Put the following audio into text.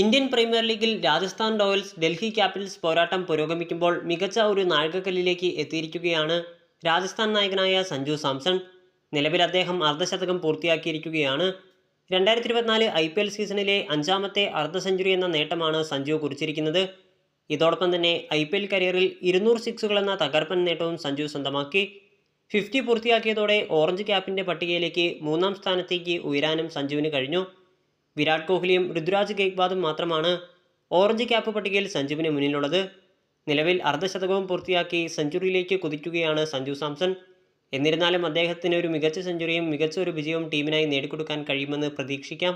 Indian premier ലീഗിൽ Rajasthan Royals Delhi Capitals പോരാട്ടം പുരോഗമിക്കുമ്പോൾ മികച്ച ഒരു നാഴികക്കല്ലിലേക്ക് എത്തിയിരിക്കുകയാണ് രാജസ്ഥാൻ നായകനായ സഞ്ജു സാംസൺ. നിലവിൽ അദ്ദേഹം അർദ്ധശതകം പൂർത്തിയാക്കിയിരിക്കുകയാണ്. രണ്ടായിരത്തി ഇരുപത്തിനാല് ഐ പി എൽ സീസണിലെ അഞ്ചാമത്തെ അർദ്ധ സെഞ്ചുറി എന്ന നേട്ടമാണ് സഞ്ജു കുറിച്ചിരിക്കുന്നത്. ഇതോടൊപ്പം തന്നെ ഐ പി എൽ കരിയറിൽ ഇരുന്നൂറ് സിക്സുകൾ എന്ന തകർപ്പൻ നേട്ടവും സഞ്ജു സ്വന്തമാക്കി. ഫിഫ്റ്റി പൂർത്തിയാക്കിയതോടെ ഓറഞ്ച് ക്യാപ്പിന്റെ പട്ടികയിലേക്ക് മൂന്നാം സ്ഥാനത്തേക്ക് ഉയരാനും സഞ്ജുവിന് കഴിഞ്ഞു. വിരാട് കോഹ്ലിയും ഋതുരാജ് ഗെയ്ക്വാദും മാത്രമാണ് ഓറഞ്ച് ക്യാപ്പ് പട്ടികയിൽ സഞ്ജുവിന് മുന്നിലുള്ളത്. നിലവിൽ അർദ്ധശതകവും പൂർത്തിയാക്കി സെഞ്ചുറിയിലേക്ക് കുതിക്കുകയാണ് സഞ്ജു സാംസൺ. എന്നിരുന്നാലും അദ്ദേഹത്തിന് ഒരു മികച്ച സെഞ്ചുറിയും മികച്ച ഒരു വിജയവും ടീമിനായി നേടിക്കൊടുക്കാൻ കഴിയുമെന്ന് പ്രതീക്ഷിക്കാം.